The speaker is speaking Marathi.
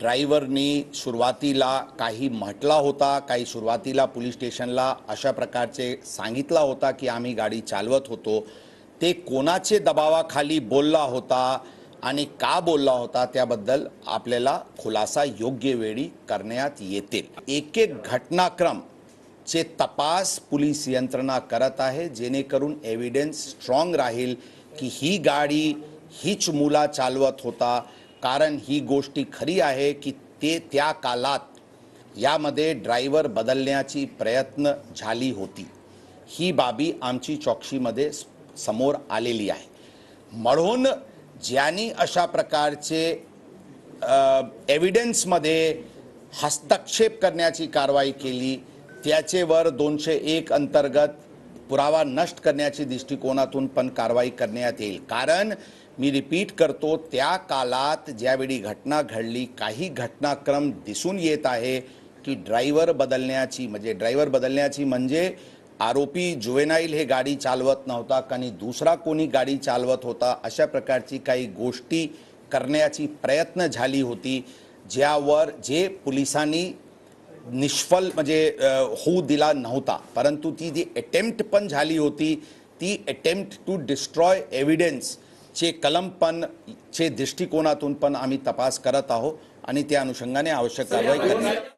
ड्रायव्हरनी सुरुवातीला काही म्हटला होता काही सुरुवातीला पोलीस स्टेशनला अशा प्रकारचे सांगितला होता की आम्ही गाडी चालवत होतो. ते कोणाचे दबावाखाली बोलला होता आणि का बोलला होता त्याबद्दल आपल्याला खुलासा योग्य वेळी करण्यात येतील. एक एक घटनाक्रम चे तपास पोलीस यंत्रणा करत आहे जेणेकरून एव्हिडन्स स्ट्रॉंग राहील की ही गाडी हीच मुला चालवत होता. कारण ही गोष्टी खरी आहे की ते त्या कालात यामध्ये ड्रायव्हर बदलण्याची प्रयत्न झाली होती. ही बाबी आमची चौकशीमध्ये समोर आलेली आहे. म्हणून ज्यांनी अशा प्रकारचे एव्हिडन्समध्ये हस्तक्षेप करण्याची कारवाई केली त्याचेवर दोनशे एक अंतर्गत पुरावा नष्ट करण्याच्या दृष्टिकोनातून पण कारवाई करण्यात येईल. कारण मी रिपीट करतो त्या काळात ज्यावेळी घटना घडली काही घटनाक्रम दिसून येत आहे की ड्रायव्हर बदलण्याची म्हणजे ड्रायव्हर बदलण्याची म्हणजे आरोपी जुवेनाईल हे गाडी चालवत नव्हता आणि दुसरा कोणी गाडी चालवत होता अशा प्रकारची काही गोष्टी करण्याची प्रयत्न झाली होती ज्यावर जे पोलिसांनी निष्फल म्हणजे होऊ दिला नव्हता. परंतु ती जी अटेम्प्ट पण झाली होती ती अटेम्प्ट टू डिस्ट्रॉय एव्हिडन्स चे कलम पण चे दृष्टिकोनातून पण आम्ही तपास करत आहोत आणि त्या अनुषंगाने आवश्यक कारवाई करणार.